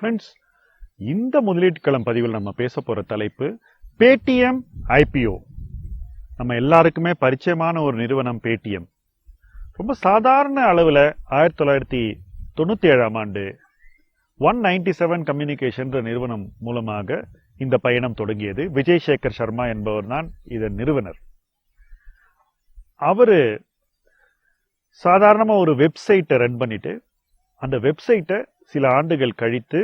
Friends இந்த முதலீட்டு களம் பதிவில் நம்ம பேச போற தலைப்பு பேடிஎம் ஐபிஓ நம்ம எல்லாருக்குமே பரிச்சயமான ஒரு நிறுவனம் பேடிஎம் ரொம்ப சாதாரண அளவில் ஆயிரத்தி தொள்ளாயிரத்தி தொண்ணூற்றி ஏழாம் ஆண்டு ஒன் நைன்டி செவன் கம்யூனிகேஷன்ற நிறுவனம் மூலமாக இந்த பயணம் தொடங்கியது. விஜய் சேகர் சர்மா என்பவர் தான் இதன் நிறுவனர். அவர் சாதாரணமாக ஒரு வெப்சைட்டை ரன் பண்ணிட்டு அந்த வெப்சைட்டை சில ஆண்டுகள் கழித்து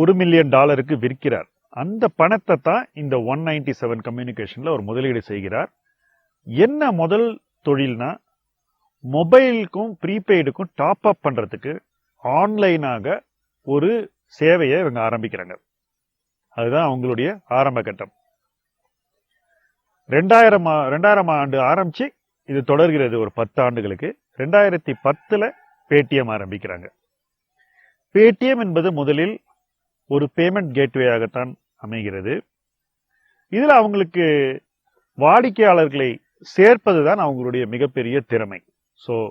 ஒரு மில்லியன் டாலருக்கு விற்கிறார். அந்த பணத்தை தான் இந்த ஒன் நைன்டி செவன் கம்யூனிகேஷனில் ஒரு முதலீடு செய்கிறார். என்ன முதல் தொழில்னா மொபைலுக்கும் ப்ரீபெய்டுக்கும் டாப் அப் பண்ணுறதுக்கு ஆன்லைனாக ஒரு சேவையை இவங்க ஆரம்பிக்கிறாங்க. அதுதான் அவங்களுடைய ஆரம்ப கட்டம். ரெண்டாயிரம் ரெண்டாயிரம் ஆண்டு ஆரம்பிச்சு இது தொடர்கிறது ஒரு பத்து ஆண்டுகளுக்கு ரெண்டாயிரத்தி பத்தில் பேடிஎம் ஆரம்பிக்கிறாங்க. பேடிஎம் என்பது முதலில் ஒரு பேமெண்ட் கேட்வேயாகத்தான் அமைகிறது. இதில் அவங்களுக்கு வாடிக்கையாளர்களை சேர்ப்பது தான் அவங்களுடைய மிகப்பெரிய திறமை. ஸோ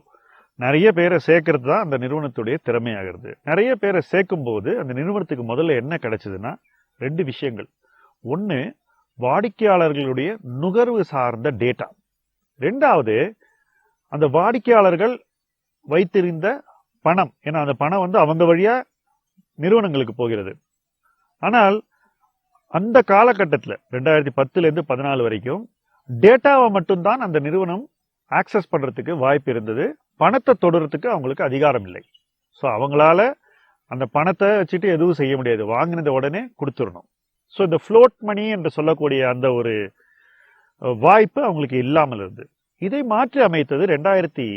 நிறைய பேரை சேர்க்கறது தான் அந்த நிறுவனத்துடைய திறமையாகிறது. நிறைய பேரை சேர்க்கும் போது அந்த நிறுவனத்துக்கு முதல்ல என்ன கிடைச்சதுன்னா ரெண்டு விஷயங்கள். ஒன்று வாடிக்கையாளர்களுடைய நுகர்வு சார்ந்த டேட்டா ரெண்டாவது அந்த வாடிக்கையாளர்கள் வைத்திருந்த பணம். ஏன்னா அந்த பணம் வந்து அவங்க வழியா நிறுவனங்களுக்கு போகிறது. ஆனால் அந்த காலகட்டத்தில் ரெண்டாயிரத்தி பத்துலேருந்து பதினாலு வரைக்கும் டேட்டாவை மட்டும்தான் அந்த நிறுவனம் ஆக்சஸ் பண்ணுறதுக்கு வாய்ப்பு இருந்தது. பணத்தை தொடர்றதுக்கு அவங்களுக்கு அதிகாரம் இல்லை. ஸோ அவங்களால அந்த பணத்தை வச்சுட்டு எதுவும் செய்ய முடியாது. வாங்கினத உடனே கொடுத்துடணும். ஸோ இந்த ஃப்ளோட் மணி என்று சொல்லக்கூடிய அந்த ஒரு வாய்ப்பு அவங்களுக்கு இல்லாமல் இருந்து இதை மாற்றி அமைத்தது ரெண்டாயிரத்தி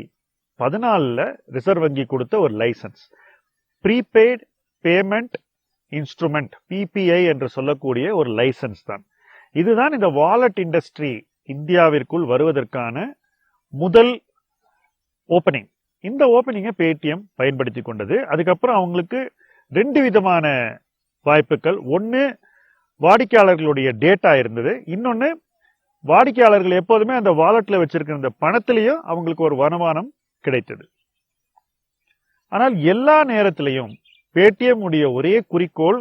பதினாலில் ரிசர்வ் வங்கி கொடுத்த ஒரு licence prepaid payment instrument PPI என்று சொல்லக்கூடிய ஒரு லைசன்ஸ் தான். இதுதான் இந்த வாலெட் இண்டஸ்ட்ரி இந்தியாவிற்குள் வருவதற்கான முதல் ஓப்பனிங் இந்த ஓப்பனிங்கை பேடிஎம் பயன்படுத்தி கொண்டது. அதுக்கப்புறம் அவங்களுக்கு ரெண்டு விதமான வாய்ப்புகள். ஒன்று வாடிக்கையாளர்களுடைய டேட்டா இருந்தது. இன்னொன்று வாடிக்கையாளர்கள் எப்போதுமே அந்த வாலெட்டில் வச்சிருக்கிற அந்த பணத்திலையும் அவங்களுக்கு ஒரு வருமானம் கிடைத்தது. ஆனால் எல்லா நேரத்திலையும் பேடிஎம் உடைய ஒரே குறிக்கோள்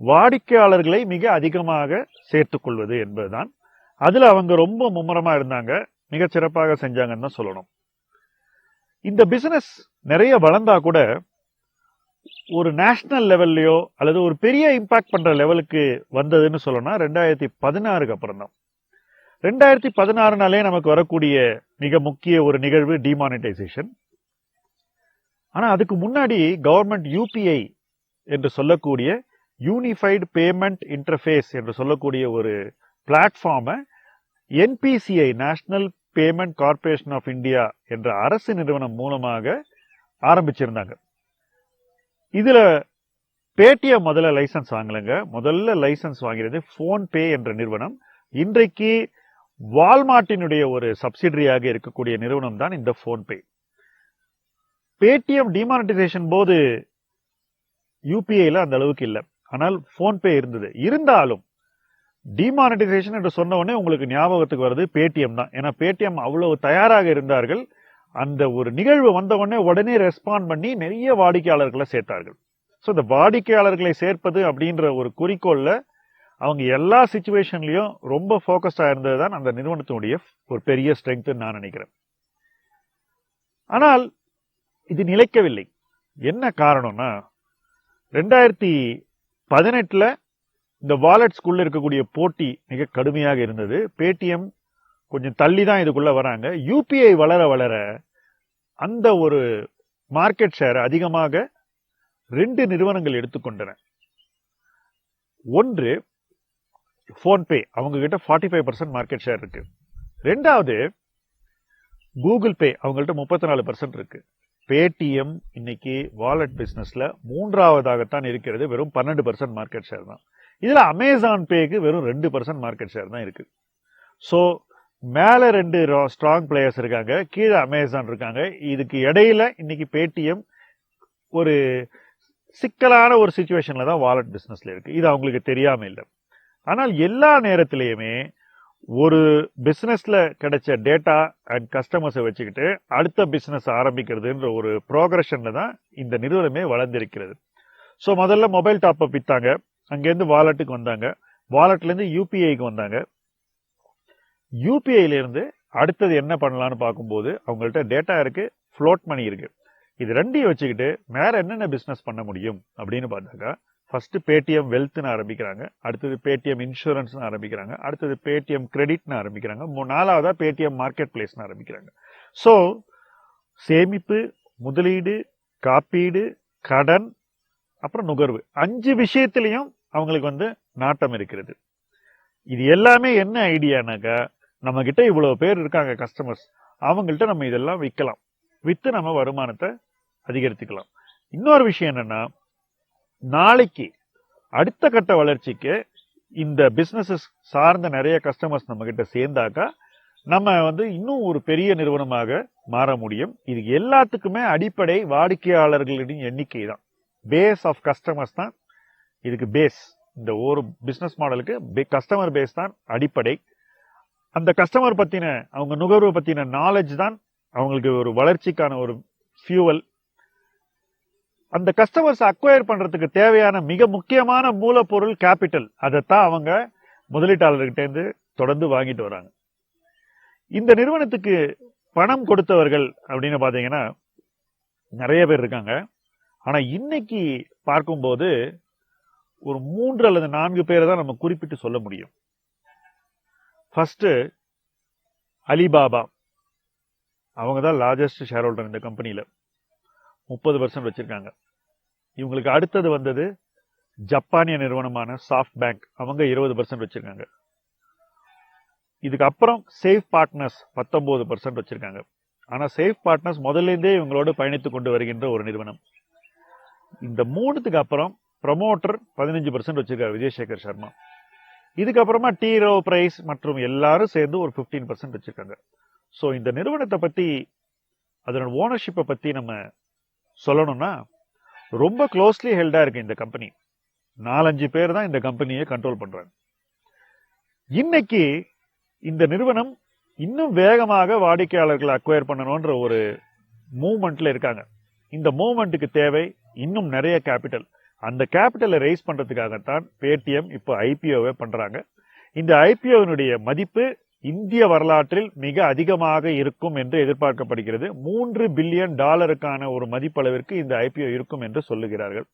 வாடிக்கையாளர்களை மிக அதிகமாக சேர்த்துக்கொள்வது என்பதுதான். அதில் அவங்க ரொம்ப மும்முரமாக இருந்தாங்க. மிக சிறப்பாக செஞ்சாங்கன்னு தான் சொல்லணும். இந்த பிசினஸ் நிறைய வளர்ந்தா கூட ஒரு நேஷனல் லெவல்லையோ அல்லது ஒரு பெரிய இம்பாக்ட் பண்ற லெவலுக்கு வந்ததுன்னு சொல்லணும்னா ரெண்டாயிரத்தி பதினாறுக்கு அப்புறம் தான் ரெண்டாயிரத்தி பதினாறுனாலே நமக்கு வரக்கூடிய மிக முக்கிய ஒரு நிகழ்வு டிமானிட்டைசேஷன் ஆனா அதுக்கு முன்னாடி கவர்மெண்ட் யூபிஐ என்று சொல்லக்கூடிய யூனிஃபைடு பேமெண்ட் இன்டர்ஃபேஸ் என்று சொல்லக்கூடிய ஒரு பிளாட்ஃபார்மை NPCI national payment corporation of India என்ற அரசு நிறுவனம் மூலமாக ஆரம்பிச்சிருந்தாங்க. இதுல பேடிஎம் முதல்ல லைசன்ஸ் வாங்கலைங்க. முதல்ல லைசன்ஸ் வாங்கிறது ஃபோன்பே என்ற நிறுவனம். இன்றைக்கு வால்மார்ட்டினுடைய ஒரு சப்சிடரியாக இருக்கக்கூடிய நிறுவனம் தான் இந்த ஃபோன்பே. பேடிஎம் டிமானிட்டைசேஷன் போது யூபிஐல அந்த அளவுக்கு இல்லை. ஆனால் ஃபோன்பே இருந்தது. இருந்தாலும் டிமானிட்டைசேஷன் என்று சொன்ன உடனே உங்களுக்கு ஞாபகத்துக்கு வருது பேடிஎம் தான். ஏன்னா பேடிஎம் அவ்வளவு தயாராக இருந்தார்கள். அந்த ஒரு நிகழ்வு வந்த உடனே உடனே ரெஸ்பாண்ட் பண்ணி நிறைய வாடிக்கையாளர்களை சேர்த்தார்கள். ஸோ இந்த வாடிக்கையாளர்களை சேர்ப்பது அப்படின்ற ஒரு குறிக்கோளில் அவங்க எல்லா சுச்சுவேஷன்லையும் ரொம்ப ஃபோக்கஸ்டாக இருந்தது தான் அந்த நிறுவனத்தினுடைய ஒரு பெரிய ஸ்ட்ரென்த் நான் நினைக்கிறேன். ஆனால் இது நிலைக்கவில்லை. என்ன காரணம்னா ரெண்டாயிரத்தி பதினெட்டில் இந்த வாலெட்ஸ்குள்ளே இருக்கக்கூடிய போட்டி மிக கடுமையாக இருந்தது. பேடிஎம் கொஞ்சம் தள்ளி தான் இதுக்குள்ளே வராங்க. யூபிஐ வளர வளர அந்த ஒரு மார்க்கெட் ஷேர் அதிகமாக ரெண்டு நிறுவனங்கள் எடுத்துக்கொண்டன. ஒன்று ஃபோன்பே அவங்க கிட்ட forty five percent market share இருக்கு. ரெண்டாவது கூகுள் பே அவங்கள்ட்ட முப்பத்தி நாலு பர்சன்ட் இருக்கு. பேடிஎம் இன்னைக்கு வாலெட் பிஸ்னஸில் மூன்றாவதாகத்தான் இருக்கிறது வெறும் பன்னெண்டு பர்சன்ட் மார்க்கெட் ஷேர் தான். இதில் அமேசான் பேக்கு வெறும் ரெண்டு பர்சன்ட் மார்க்கெட் ஷேர் தான் இருக்கு. ஸோ மேலே ரெண்டு ஸ்ட்ராங் பிளேயர்ஸ் இருக்காங்க கீழே அமேசான் இருக்காங்க. இதுக்கு இடையில இன்னைக்கு பேடிஎம் ஒரு சிக்கலான ஒரு சுச்சுவேஷனில் தான் வாலெட் பிஸ்னஸில் இருக்கு. இது அவங்களுக்கு தெரியாமல் இல்லை. ஆனால் எல்லா நேரத்திலையுமே ஒரு பிஸ்னஸில் கிடைச்ச டேட்டா அண்ட் கஸ்டமர்ஸை வச்சுக்கிட்டு அடுத்த பிஸ்னஸ் ஆரம்பிக்கிறதுன்ற ஒரு ப்ரோக்ரஷனில் தான் இந்த நிறுவனமே வளர்ந்திருக்கிறது. ஸோ முதல்ல மொபைல் டாப்அப் விற்றாங்க அங்கேருந்து வாலெட்டுக்கு வந்தாங்க. வாலெட்லேருந்து யூபிஐக்கு வந்தாங்க. யூபிஐலேருந்து அடுத்தது என்ன பண்ணலாம்னு பார்க்கும்போது அவங்கள்ட்ட டேட்டா இருக்குது ஃப்ளோட் மணி இருக்குது இது ரெண்டையும் வச்சுக்கிட்டு வேற என்னென்ன பிஸ்னஸ் பண்ண முடியும் அப்படின்னு பார்த்தாக்கா ஃபர்ஸ்ட் பேடிஎம் வெல்த்னு ஆரம்பிக்கிறாங்க. அடுத்தது பேடிஎம் இன்சூரன்ஸ்னு ஆரம்பிக்கிறாங்க. அடுத்தது பேடிஎம் கிரெடிட்னு ஆரம்பிக்கிறாங்க. மூ- நாலாவதா பேடிஎம் மார்க்கெட் பிளேஸ்னு ஆரம்பிக்கிறாங்க. ஸோ சேமிப்பு முதலீடு காப்பீடு கடன் அப்புறம் நுகர்வு. அஞ்சு விஷயத்திலையும் அவங்களுக்கு வந்து நாட்டம் இருக்கிறது. இது எல்லாமே என்ன ஐடியானாக்கா நம்ம கிட்ட இவ்வளவு பேர் இருக்காங்க கஸ்டமர்ஸ் அவங்கள்ட்ட நம்ம இதெல்லாம் விற்கலாம். விற்று நம்ம வருமானத்தை அதிகரித்துக்கலாம். இன்னொரு விஷயம் என்னன்னா நாளைக்கு அடுத்த கட்ட வளர்ச்சிக்கு இந்த பிஸ்னஸஸ் சார்ந்த நிறைய கஸ்டமர்ஸ் நம்ம கிட்ட சேர்ந்தாக்கா நம்ம வந்து இன்னும் ஒரு பெரிய நிறுவனமாக மாற முடியும். இது எல்லாத்துக்குமே அடிப்படை வாடிக்கையாளர்களின் எண்ணிக்கை தான். பேஸ் ஆஃப் கஸ்டமர்ஸ் தான். இதுக்கு பேஸ் இந்த ஒரு பிஸ்னஸ் மாடலுக்கு கஸ்டமர் பேஸ் தான் அடிப்படை. அந்த கஸ்டமர் பற்றின அவங்க நுகர்வு பற்றின நாலேஜ் தான் அவங்களுக்கு ஒரு வளர்ச்சிக்கான ஒரு ஃபியூவல் அந்த கஸ்டமர்ஸ் அக்வயர் பண்றதுக்கு தேவையான மிக முக்கியமான மூலப்பொருள் கேபிட்டல் அதைத்தான் அவங்க முதலீட்டாளர்கிட்டேருந்து தொடர்ந்து வாங்கிட்டு வராங்க. இந்த நிறுவனத்துக்கு பணம் கொடுத்தவர்கள் அப்படின்னு பாத்தீங்கன்னா நிறைய பேர் இருக்காங்க. ஆனா இன்னைக்கு பார்க்கும்போது ஒரு மூன்று அல்லது நான்கு பேரை தான் நம்ம குறிப்பிட்டு சொல்ல முடியும். ஃபர்ஸ்ட் அலிபாபா அவங்க தான் லார்ஜஸ்ட் ஷேர் ஹோல்டர் இந்த கம்பெனியில் முப்பது பர்சன்ட் வச்சுருக்காங்க. இவங்களுக்கு அடுத்தது வந்தது ஜப்பானிய நிறுவனமான சாஃப்ட் பேங்க் அவங்க இருபது பர்சன்ட் வச்சுருக்காங்க. இதுக்கு அப்புறம் சேஃப் பார்ட்னர்ஸ் பத்தொம்போது பர்சன்ட் வச்சுருக்காங்க. ஆனால் சேஃப் பார்ட்னர்ஸ் முதல்ல இருந்தே இவங்களோடு பயணித்து கொண்டு வருகின்ற ஒரு நிறுவனம். இந்த மூணுத்துக்கு அப்புறம் ப்ரமோட்டர் பதினஞ்சு பர்சன்ட் வச்சிருக்காரு விஜயசேகர் சர்மா. இதுக்கப்புறமா டீரோ பிரைஸ் மற்றும் எல்லாரும் சேர்ந்து ஒரு 15% பர்சன்ட் வச்சிருக்காங்க. ஸோ இந்த நிறுவனத்தை பற்றி அதனோட ஓனர்ஷிப்பை பற்றி நம்ம சொல்லணும்னா ரொம்ப க்ளோஸ்லி ஹெல்டாக இருக்கு இந்த கம்பெனி நாலஞ்சு பேர் தான் இந்த கம்பெனியை கண்ட்ரோல் பண்ணுறாங்க இன்னைக்கு இந்த நிறுவனம் இன்னும் வேகமாக வாடிக்கையாளர்களை அக்வயர் பண்ணணுன்ற ஒரு மூவ்மெண்ட்ல இருக்காங்க. இந்த மூவ்மெண்ட்டுக்கு தேவை இன்னும் நிறைய கேபிட்டல் அந்த கேபிட்டலை ரைஸ் பண்ணுறதுக்காகத்தான் பேடிஎம் இப்போ ஐபிஓவை பண்ணுறாங்க இந்த ஐபிஓவினுடைய மதிப்பு இந்திய வரலாற்றில் மிக அதிகமாக இருக்கும் என்று எதிர்பார்க்கப்படுகிறது. மூன்று பில்லியன் டாலருக்கான ஒரு மதிப்பளவிற்கு இந்த ஐபிஓ இருக்கும் என்று சொல்லுகிறார்கள்.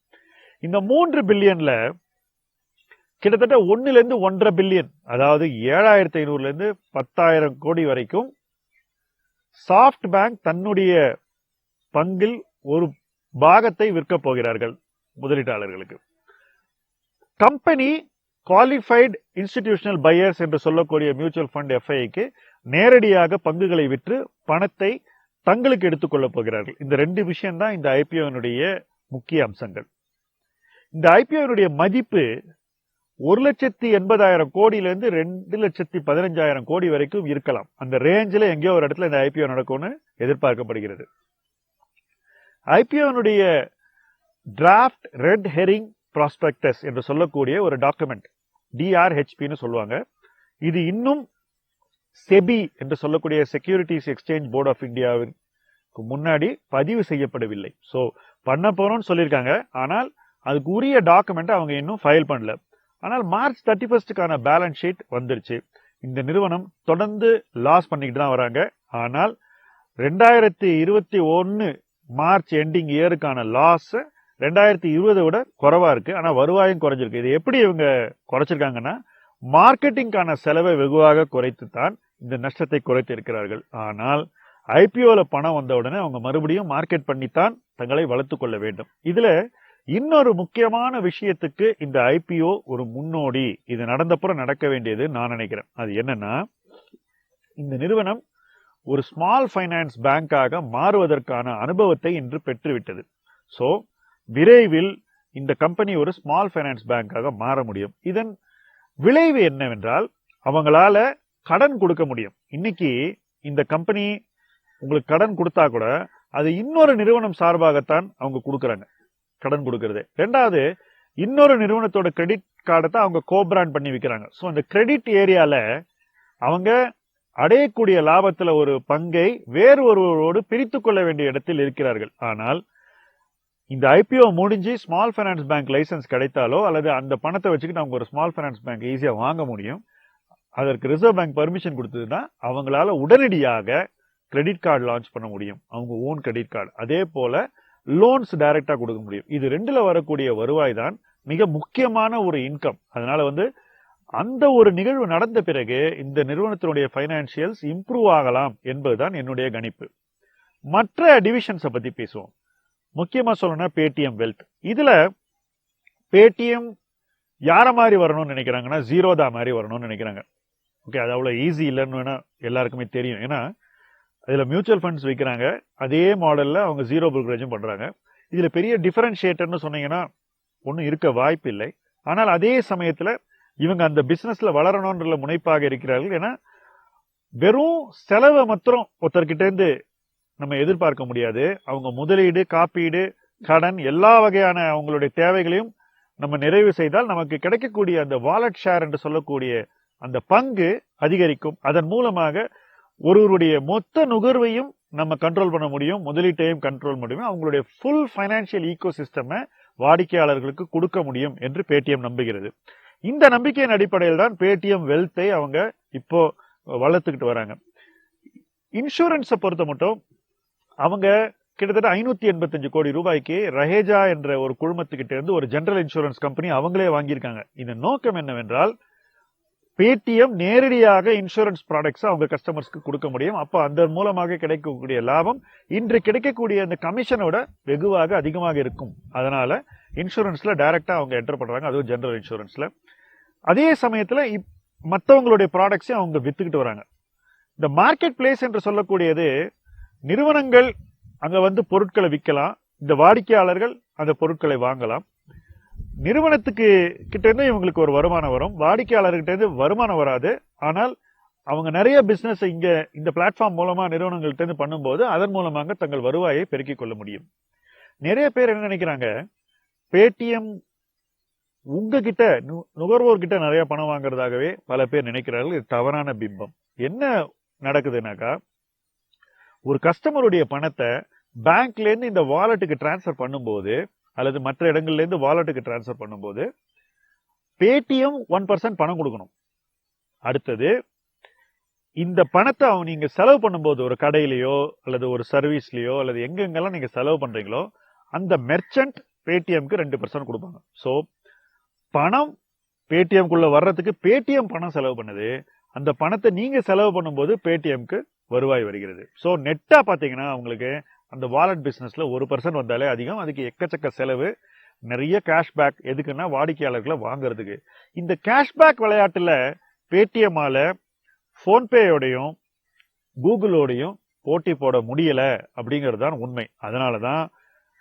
இந்த மூன்று பில்லியன்ல கிட்டத்தட்ட ஒண்ணுல இருந்து ஒன்றரை பில்லியன் அதாவது ஏழாயிரத்தி ஐநூறுல இருந்து பத்தாயிரம் கோடி வரைக்கும் சாஃப்ட் பேங்க் தன்னுடைய பங்கில் ஒரு பாகத்தை விற்கப் போகிறார்கள் முதலீட்டாளர்களுக்கு. கம்பெனி குவாலிஃபைடு இன்ஸ்டிடியூஷனல் பையர்ஸ் என்று சொல்லக்கூடிய மியூச்சுவல் ஃபண்ட் எஃப்ஐக்கு நேரடியாக பங்குகளை விற்று பணத்தை தங்களுக்கு எடுத்துக்கொள்ளப் போகிறார்கள். இந்த ரெண்டு விஷயம் தான் இந்த ஐபிஓனுடைய முக்கிய அம்சங்கள். இந்த ஐபிஓனுடைய மதிப்பு ஒரு லட்சத்தி எண்பதாயிரம் கோடியிலிருந்து ரெண்டு லட்சத்தி பதினஞ்சாயிரம் கோடி வரைக்கும் இருக்கலாம். அந்த ரேஞ்சில் எங்கேயோ ஒரு இடத்துல இந்த ஐபிஓ நடக்கும்னு எதிர்பார்க்கப்படுகிறது. ஐபிஓனுடைய டிராஃப்ட் ரெட் ஹெரிங் ப்ராஸ்பெக்டஸ் என்று சொல்லக்கூடிய ஒரு டாக்குமெண்ட் டிஆர்ஹெச்பின்னு சொல்லுவாங்க. இது இன்னும் செபி என்று சொல்லக்கூடிய செக்யூரிட்டிஸ் எக்ஸ்சேஞ்ச் போர்ட் ஆஃப் இந்தியாவிற்கு முன்னாடி பதிவு செய்யப்படவில்லை. ஸோ பண்ண போறோம்னு சொல்லியிருக்காங்க. ஆனால் அதுக்கு உரிய டாக்குமெண்ட் அவங்க இன்னும் ஃபைல் பண்ணல. ஆனால் மார்ச் தேர்ட்டி ஃபர்ஸ்டுக்கான பேலன்ஸ் ஷீட் வந்துருச்சு. இந்த நிறுவனம் தொடர்ந்து லாஸ் பண்ணிக்கிட்டு தான் வராங்க. ஆனால் ரெண்டாயிரத்தி இருபத்தி ஒன்று மார்ச் எண்டிங் இயருக்கான லாஸை ரெண்டாயிரத்தி இருபதை விட குறவா இருக்கு. ஆனா வருவாயும் குறைஞ்சிருக்கு. இது எப்படி இவங்க குறைச்சிருக்காங்கன்னா மார்க்கெட்டிங்கான செலவை வெகுவாக குறைத்து தான் இந்த நஷ்டத்தை குறைத்து இருக்கிறார்கள் ஆனால் ஐபிஓல பணம் வந்த உடனே அவங்க மறுபடியும் மார்க்கெட் பண்ணித்தான் தங்களை வளர்த்து கொள்ள வேண்டும். இதுல இன்னொரு முக்கியமான விஷயத்துக்கு இந்த ஐபிஓ ஒரு முன்னோடி. இது நடந்தப்புறம் நடக்க வேண்டியது நான் நினைக்கிறேன். அது என்னன்னா இந்த நிறுவனம் ஒரு ஸ்மால் ஃபைனான்ஸ் பேங்காக மாறுவதற்கான அனுபவத்தை இன்று பெற்றுவிட்டது. ஸோ விரைவில் இந்த கம்பெனி ஒரு ஸ்மால் ஃபைனான்ஸ் பேங்காக மாற முடியும். இதன் விளைவு என்னவென்றால் அவங்களால கடன் கொடுக்க முடியும். இன்னைக்கு இந்த கம்பெனி உங்களுக்கு கடன் கொடுத்தா கூட அது இன்னொரு நிறுவனம் சார்பாகத்தான் அவங்க கொடுக்குறாங்க கடன் கொடுக்கறது. ரெண்டாவது இன்னொரு நிறுவனத்தோட கிரெடிட் கார்டை தான் அவங்க கோப்ராண்ட் பண்ணி விற்கிறாங்க ஸோ அந்த கிரெடிட் ஏரியால அவங்க அடையக்கூடிய லாபத்துல ஒரு பங்கை வேறு ஒருவரோடு பிரித்து கொள்ள வேண்டிய இடத்தில் இருக்கிறார்கள். ஆனால் இந்த ஐபிஓ முடிஞ்சு ஸ்மால் ஃபைனான்ஸ் பேங்க் லைசன்ஸ் கிடைத்தாலோ அல்லது அந்த பணத்தை வச்சுக்கிட்டு அவங்க ஒரு ஸ்மால் ஃபைனான்ஸ் பேங்க் ஈஸியாக வாங்க முடியும் அதற்கு ரிசர்வ் பேங்க் பர்மிஷன் கொடுத்ததுன்னா அவங்களால உடனடியாக கிரெடிட் கார்டு லான்ச் பண்ண முடியும். அவங்க ஓன் கிரெடிட் கார்டு அதே போல லோன்ஸ் டைரக்டாக கொடுக்க முடியும். இது ரெண்டுல வரக்கூடிய வருவாய் தான் மிக முக்கியமான ஒரு இன்கம் அதனால வந்து அந்த ஒரு நிகழ்வு நடந்த பிறகு இந்த நிறுவனத்தினுடைய ஃபைனான்சியல்ஸ் இம்ப்ரூவ் ஆகலாம் என்பதுதான் என்னுடைய கணிப்பு. மற்ற டிவிஷன்ஸை பத்தி பேசுவோம். முக்கியமாக சொல்லணும்னா பேடிஎம் வெல்த் இதில் பேடிஎம் யாரை மாதிரி வரணும்னு நினைக்கிறாங்கன்னா ஜீரோதா மாதிரி வரணும்னு நினைக்கிறாங்க. ஓகே அது அவ்வளோ ஈஸி இல்லைன்னு வேணால் எல்லாருக்குமே தெரியும். ஏன்னா அதில் மியூச்சுவல் ஃபண்ட்ஸ் வைக்கிறாங்க. அதே மாடலில் அவங்க ஜீரோ ப்ரோக்கரேஜும் பண்ணுறாங்க இதில் பெரிய டிஃபரன்ஷியேட்டர்னு சொன்னீங்கன்னா ஒன்றும் இருக்க வாய்ப்பு இல்லை. ஆனால் அதே சமயத்தில் இவங்க அந்த பிஸ்னஸில் வளரணுன்ற முனைப்பாக இருக்கிறார்கள். ஏன்னா வெறும் செலவை மாத்திரம் ஒருத்தர்கிட்டேருந்து நம்ம எதிர்பார்க்க முடியாது. அவங்க முதலீடு காப்பீடு கடன் எல்லா வகையான அவங்களுடைய தேவைகளையும் நம்ம நிறைவு செய்தால் நமக்கு கிடைக்கக்கூடிய அந்த வாலட் ஷேர் என்று சொல்லக்கூடிய அந்த பங்கு அதிகரிக்கும். அதன் மூலமாக ஒருவருடைய மொத்த நுகர்வையும் நம்ம கண்ட்ரோல் பண்ண முடியும் முதலீட்டையும் கண்ட்ரோல் முடியும். அவங்களுடைய ஃபுல் ஃபைனான்சியல் ஈகோ சிஸ்டமை வாடிக்கையாளர்களுக்கு கொடுக்க முடியும் என்று பேடிஎம் நம்புகிறது. இந்த நம்பிக்கையின் அடிப்படையில் தான் பேடிஎம் வெல்த்தை அவங்க இப்போ வளர்த்துக்கிட்டு வராங்க. இன்சூரன்ஸை பொறுத்த மட்டும் அவங்க கிட்டத்தட்ட ஐநூத்தி எண்பத்தஞ்சு கோடி ரூபாய்க்கு ரஹேஜா என்ற ஒரு குழுமத்துக்கிட்ட இருந்து ஒரு ஜெனரல் இன்சூரன்ஸ் கம்பெனி அவங்களே வாங்கியிருக்காங்க. இந்த நோக்கம் என்னவென்றால் பேடிஎம் நேரடியாக இன்சூரன்ஸ் ப்ராடக்ட்ஸ் அவங்க கஸ்டமர்ஸ்க்கு கொடுக்க முடியும். அப்போ அதன் மூலமாக கிடைக்கக்கூடிய லாபம் இன்று கிடைக்கக்கூடிய அந்த கமிஷனோட வெகுவாக அதிகமாக இருக்கும். அதனால இன்சூரன்ஸ்ல டைரக்டா அவங்க என்டர் பண்றாங்க. அதுவும் ஜெனரல் இன்சூரன்ஸ்ல அதே சமயத்துல மற்றவங்களுடைய ப்ராடக்ட்ஸையும் அவங்க வித்துக்கிட்டு வராங்க. இந்த மார்க்கெட் பிளேஸ் என்று சொல்லக்கூடியது நிறுவனங்கள் அங்க வந்து பொருட்களை விற்கலாம் இந்த வாடிக்கையாளர்கள் அந்த பொருட்களை வாங்கலாம். நிறுவனத்துக்கு கிட்ட இருந்து இவங்களுக்கு ஒரு வருமானம் வரும். வாடிக்கையாளர்கிட்ட இருந்து வருமானம் வராது. ஆனால் அவங்க நிறைய பிசினஸ் இங்க இந்த பிளாட்ஃபார்ம் மூலமா நிறுவனங்கள்ட்ட இருந்து பண்ணும்போது அதன் மூலமாக தங்கள் வருவாயை பெருக்கிக் கொள்ள முடியும். நிறைய பேர் என்ன நினைக்கிறாங்க? பேடிஎம் உங்ககிட்ட நு- நுகர்வோர்கிட்ட நிறைய பணம் வாங்குறதாகவே பல பேர் நினைக்கிறார்கள். இது தவறான பிம்பம். என்ன நடக்குதுனாக்கா ஒரு கஸ்டமருடைய பணத்தை பேங்க்லேருந்து இந்த வாலெட்டுக்கு டிரான்ஸ்ஃபர் பண்ணும்போது அல்லது மற்ற இடங்கள்லேருந்து வாலெட்டுக்கு டிரான்ஸ்ஃபர் பண்ணும்போது பேடிஎம் ஒன் பர்சன்ட் பணம் கொடுக்கணும். அடுத்தது இந்த பணத்தை அவங்க நீங்கள் செலவு பண்ணும்போது ஒரு கடையிலையோ அல்லது ஒரு சர்வீஸ்லேயோ அல்லது எங்கெங்கெல்லாம் நீங்கள் செலவு பண்ணுறீங்களோ அந்த மெர்ச்சன்ட் பேடிஎம்க்கு ரெண்டு பர்சன்ட் கொடுப்பாங்க. ஸோ பணம் பேடிஎம்குள்ளே வர்றதுக்கு பேடிஎம் பணம் செலவு பண்ணுது. அந்த பணத்தை நீங்கள் செலவு பண்ணும்போது பேடிஎம்க்கு வருவாய் வருகிறது. ஸோ நெட்டாக பார்த்தீங்கன்னா உங்களுக்கு அந்த வாலெட் பிஸ்னஸில் ஒரு பர்சன்ட் வந்தாலே அதிகம். அதுக்கு எக்கச்சக்க செலவு. நிறைய கேஷ்பேக் எதுக்குன்னா வாடிக்கையாளர்களை வாங்குறதுக்கு. இந்த கேஷ்பேக் விளையாட்டில் பேடிஎம்மால் ஃபோன்பேயோடையும் கூகுளோடையும் போட்டி போட முடியலை அப்படிங்கிறது தான் உண்மை. அதனால தான்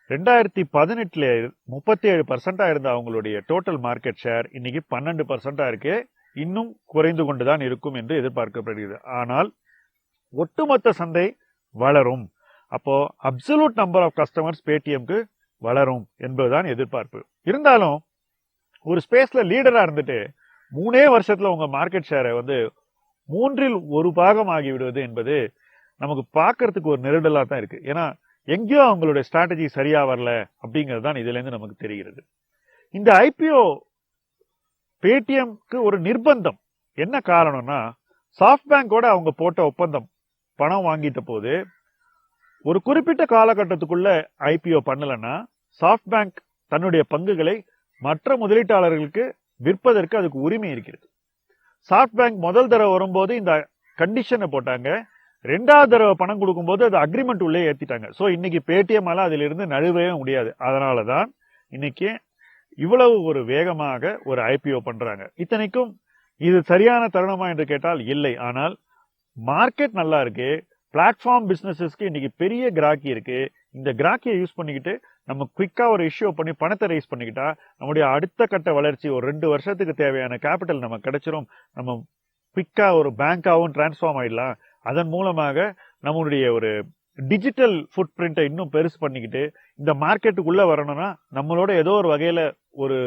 ரெண்டாயிரத்தி பதினெட்டில் முப்பத்தி ஏழு பர்சண்டாக இருந்த அவங்களுடைய டோட்டல் மார்க்கெட் ஷேர் இன்னைக்கு பன்னெண்டு பர்சண்டாக இருக்கு. இன்னும் குறைந்து கொண்டு தான் இருக்கும் என்று எதிர்பார்க்கப்படுகிறது. ஆனால் ஒட்டுமொத்த சந்தை வளரும். அப்போ அப்சல்யூட் நம்பர் ஆஃப் கஸ்டமர்ஸ் பேடிஎம்க்கு வளரும் என்பதுதான் எதிர்பார்ப்பு. இருந்தாலும் ஒரு ஸ்பேஸ்ல லீடரா இருந்துட்டு மூணே வருஷத்துல உங்க மார்க்கெட் ஷேரை வந்து மூன்றில் ஒரு பாகம் ஆகிவிடுவது என்பது நமக்கு பார்க்கறதுக்கு ஒரு நெருடலா தான் இருக்கு. ஏன்னா எங்கேயோ அவங்களுடைய ஸ்ட்ராட்டஜி சரியா வரல அப்படிங்கிறது தான் இதுல இருந்து நமக்கு தெரிகிறது. இந்த ஐபிஓ பேடிஎம்க்கு ஒரு நிர்பந்தம். என்ன காரணம்னா சாஃப்ட் பேங்கோட அவங்க போட்ட ஒப்பந்தம். பணம் வாங்கிட்ட போது ஒரு குறிப்பிட்ட காலகட்டத்துக்குள்ள ஐபிஓ பண்ணலன்னா சாஃப்ட் பேங்க் தன்னுடைய பங்குகளை மற்ற முதலீட்டாளர்களுக்கு விற்பதற்கு அதுக்கு உரிமை இருக்கிறது. சாஃப்ட் பேங்க் முதல் தடவை வரும்போது இந்த கண்டிஷனை போட்டாங்க. ரெண்டாவது தடவை பணம் கொடுக்கும்போது அது அக்ரிமெண்ட் உள்ளே ஏற்றிட்டாங்க ஸோ இன்னைக்கு பேடிஎம் அதிலிருந்து இருந்து நழுவவே முடியாது. அதனால தான் இன்னைக்கு இவ்வளவு ஒரு வேகமாக ஒரு ஐபிஓ பண்றாங்க. இத்தனைக்கும் இது சரியான தருணமா என்று கேட்டால் இல்லை. ஆனால் மார்க்கெட் நல்லா இருக்கு. பிளாட்ஃபார்ம் பிஸ்னஸஸ்க்கு இன்னைக்கு பெரிய கிராக்கி இருக்கு. இந்த கிராக்கியை யூஸ் பண்ணிக்கிட்டு நம்ம குவிக்காக ஒரு இஷ்யூ பண்ணி பணத்தை ரைஸ் பண்ணிக்கிட்டா நம்முடைய அடுத்த கட்ட வளர்ச்சி ஒரு ரெண்டு வருஷத்துக்கு தேவையான கேபிட்டல் நம்ம கிடைச்சிரும். நம்ம குயிக்கா ஒரு பேங்காகவும் டிரான்ஸ்ஃபார்ம் ஆயிடலாம். அதன் மூலமாக நம்மளுடைய ஒரு டிஜிட்டல் ஃபுட் பிரிண்ட்டை இன்னும் பெருசு பண்ணிக்கிட்டு இந்த மார்க்கெட்டுக்குள்ளே வரணும்னா நம்மளோட ஏதோ ஒரு வகையில் ஒரு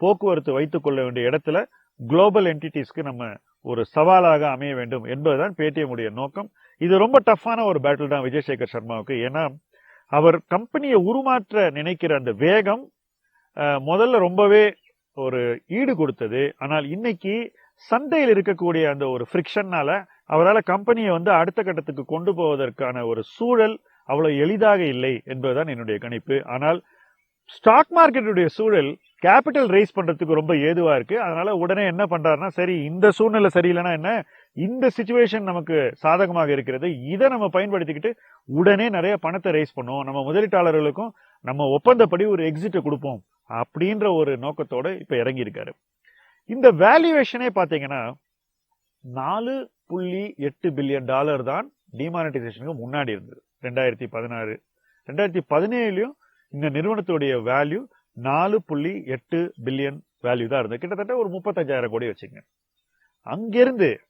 போக்குவரத்து வைத்துக்கொள்ள வேண்டிய இடத்துல குளோபல் என்டிட்டிஸ்க்கு நம்ம ஒரு சவாலாக அமைய வேண்டும் என்பதுதான் பேடிஎம்முடைய நோக்கம். இது ரொம்ப டஃப்பான ஒரு பேட்டில் தான் விஜய் சேகர் சர்மாவுக்கு. ஏன்னா அவர் கம்பெனியை உருமாற்ற நினைக்கிற அந்த வேகம் முதல்ல ரொம்பவே ஒரு ஈடு கொடுத்தது. ஆனால் இன்னைக்கு சந்தையில் இருக்கக்கூடிய அந்த ஒரு ஃப்ரிக்ஷன்னால அவரால் கம்பெனியை வந்து அடுத்த கட்டத்துக்கு கொண்டு போவதற்கான ஒரு சூழல் அவ்வளவு எளிதாக இல்லை என்பதுதான் என்னுடைய கணிப்பு. ஆனால் ஸ்டாக் மார்க்கெட்டுடைய சூழல் கேபிட்டல் ரைஸ் பண்றதுக்கு ரொம்ப ஏதுவா இருக்கு. அதனால உடனே என்ன பண்றாருன்னா சரி இந்த சூழ்நிலை சரியில்லைன்னா என்ன? இந்த சுச்சுவேஷன் நமக்கு சாதகமாக இருக்கிறது. இதை நம்ம பயன்படுத்திக்கிட்டு உடனே நிறைய பணத்தை ரைஸ் பண்ணுவோம். நம்ம முதலீட்டாளர்களுக்கும் நம்ம ஒப்பந்தப்படி ஒரு எக்ஸிட்டை கொடுப்போம் அப்படின்ற ஒரு நோக்கத்தோட இப்ப இறங்கி இருக்காரு இந்த வேல்யூவேஷனே பாத்தீங்கன்னா நாலு புள்ளி எட்டு பில்லியன் டாலர் தான் டிமானிட்டைசேஷனுக்கு முன்னாடி இருந்தது. ரெண்டாயிரத்தி பதினாறு ரெண்டாயிரத்தி பதினேழுலையும் இந்த நிறுவனத்துடைய வேல்யூ நாலு புள்ளி எட்டு பில்லியன் வேல்யூ தான் இருந்தது. கிட்டத்தட்ட ஒரு முப்பத்தஞ்சாயிரம் கோடி வச்சுங்க. அங்கிருந்து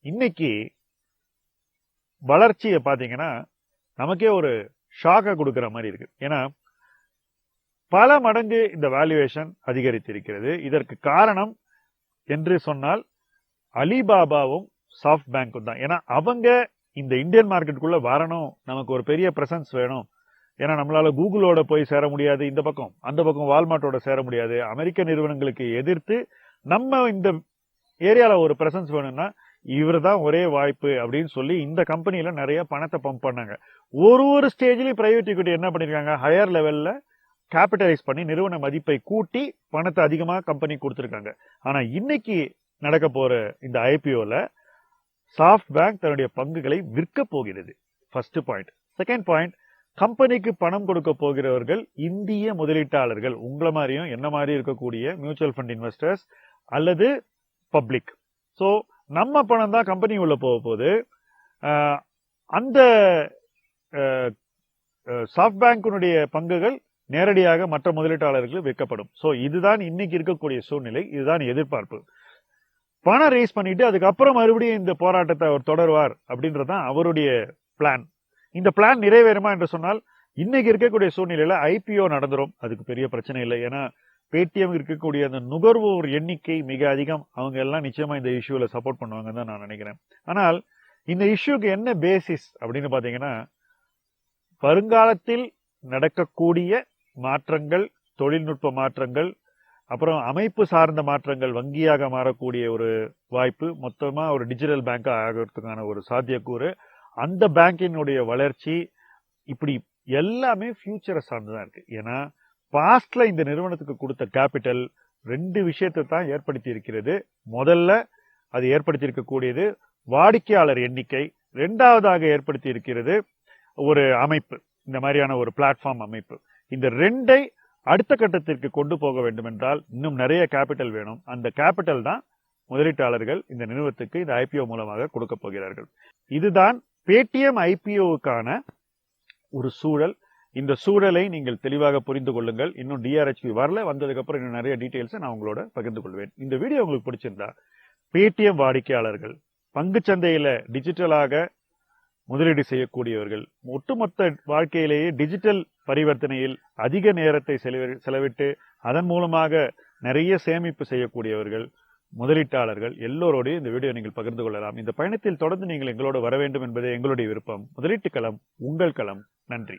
இன்னைக்கு வளர்ச்சியை பாத்தீங்கன்னா நமக்கே ஒரு ஷாக்கை கொடுக்கிற மாதிரி இருக்கு. ஏன்னா பல மடங்கு இந்த வேல்யூவேஷன் அதிகரித்திருக்கிறது. இதற்கு காரணம் என்று சொன்னால் அலிபாபாவும் சாஃப்ட் பேங்க்கும் தான். ஏன்னா அவங்க இந்த இந்தியன் மார்க்கெட்டுக்குள்ள வரணும். நமக்கு ஒரு பெரிய பிரசன்ஸ் வேணும். ஏன்னா நம்மளால கூகுளோட போய் சேர முடியாது இந்த பக்கம் அந்த பக்கம் வால்மார்ட்டோட சேர முடியாது. அமெரிக்க நிறுவனங்களுக்கு எதிர்த்து நம்ம இந்த ஏரியாவில் ஒரு பிரசன்ஸ் வேணும்னா இவர் தான் ஒரே வாய்ப்பு அப்படின்னு சொல்லி இந்த கம்பெனியில் நிறைய பணத்தை பம்ப் பண்ணாங்க. ஒரு ஒரு ஸ்டேஜ்லயும் பிரைவேட் இக்விட்டி என்ன பண்ணிருக்காங்க? ஹையர் லெவல்ல கேபிட்டலைஸ் பண்ணி நிறுவன மதிப்பை கூட்டி பணத்தை அதிகமாக கம்பெனி கொடுத்துருக்காங்க. ஆனா இன்னைக்கு நடக்க போற இந்த ஐபிஓல சாஃப்ட் பேங்க் தன்னுடைய பங்குகளை விற்க போகிறது. ஃபர்ஸ்ட் பாயிண்ட் செகண்ட் பாயிண்ட் கம்பெனிக்கு பணம் கொடுக்க போகிறவர்கள் இந்திய முதலீட்டாளர்கள் உங்களை மாதிரியும் என்ன மாதிரி இருக்கக்கூடிய மியூச்சுவல் ஃபண்ட் இன்வெஸ்டர்ஸ் அல்லது பப்ளிக் ஸோ நம்ம பணம் தான் கம்பெனி உள்ள போக போது அந்த சாஃப்ட் பேங்கினுடைய பங்குகள் நேரடியாக மற்ற முதலீட்டாளர்களுக்கு விற்கப்படும். ஸோ இதுதான் இன்னைக்கு இருக்கக்கூடிய சூழ்நிலை இதுதான் எதிர்பார்ப்பு. பணம் ரேஸ் பண்ணிட்டு அதுக்கப்புறம் மறுபடியும் இந்த போராட்டத்தை அவர் தொடருவார் அப்படின்றதுதான் அவருடைய பிளான் இந்த பிளான் நிறைவேறுமா என்று சொன்னால் இன்னைக்கு இருக்கக்கூடிய சூழ்நிலையில் ஐபிஓ நடந்துரும். அதுக்கு பெரிய பிரச்சனை இல்லை. ஏன்னா பேடிஎம் இருக்கக்கூடிய அந்த நுகர்வோர் எண்ணிக்கை மிக அதிகம். அவங்க எல்லாம் நிச்சயமா இந்த இஷ்யூவில் சப்போர்ட் பண்ணுவாங்கன்னு தான் நான் நினைக்கிறேன். ஆனால் இந்த இஷ்யூக்கு என்ன பேசிஸ் அப்படின்னு பார்த்தீங்கன்னா வருங்காலத்தில் நடக்கக்கூடிய மாற்றங்கள் தொழில்நுட்ப மாற்றங்கள் அப்புறம் அமைப்பு சார்ந்த மாற்றங்கள் வங்கியாக மாறக்கூடிய ஒரு வாய்ப்பு மொத்தமாக ஒரு டிஜிட்டல் பேங்காக ஆகிறதுக்கான ஒரு சாத்தியக்கூறு அந்த பேங்கினுடைய வளர்ச்சி இப்படி எல்லாமே ஃபியூச்சரை சார்ந்துதான் இருக்கு. ஏன்னா பாஸ்ட்ல இந்த நிறுவனத்துக்கு கொடுத்த கேபிட்டல் ரெண்டு விஷயத்தை தான் ஏற்படுத்தி இருக்கிறது. முதல்ல அது ஏற்படுத்தி இருக்கக்கூடியது வாடிக்கையாளர் எண்ணிக்கை ரெண்டாவதாக ஏற்படுத்தி இருக்கிறது ஒரு அமைப்பு இந்த மாதிரியான ஒரு பிளாட்ஃபார்ம் அமைப்பு. இந்த ரெண்டை அடுத்த கட்டத்திற்கு கொண்டு போக வேண்டும் என்றால் இன்னும் நிறைய கேபிட்டல் வேணும். அந்த கேபிட்டல் தான் முதலீட்டாளர்கள் இந்த நிறுவனத்துக்கு இந்த ஐபிஓ மூலமாக கொடுக்க போகிறார்கள். இதுதான் பேடிஎம் ஐபிஓவுக்கான ஒரு சூழல். இந்த சூழலை நீங்கள் தெளிவாக புரிந்து கொள்ளுங்கள். இன்னும் டிஆர்ஹெச்பி வரல. வந்ததுக்கப்புறம் இன்னும் நிறைய டீட்டெயில்ஸை நான் உங்களோட பகிர்ந்து கொள்வேன் இந்த வீடியோ உங்களுக்கு பிடிச்சிருந்தா பேடிஎம் வாடிக்கையாளர்கள் பங்குச்சந்தையில் டிஜிட்டலாக முதலீடு செய்யக்கூடியவர்கள் ஒட்டுமொத்த வாழ்க்கையிலேயே டிஜிட்டல் பரிவர்த்தனையில் அதிக நேரத்தை செலவி- செலவிட்டு அதன் மூலமாக நிறைய சேமிப்பு செய்யக்கூடியவர்கள் முதலீட்டாளர்கள் எல்லோரோடையும் இந்த வீடியோ நீங்கள் பகிர்ந்து கொள்ளலாம். இந்த பயணத்தில் தொடர்ந்து நீங்கள் எங்களோடு வர வேண்டும் என்பதே எங்களுடைய விருப்பம். முதலீட்டு களம் உங்கள் களம். நன்றி.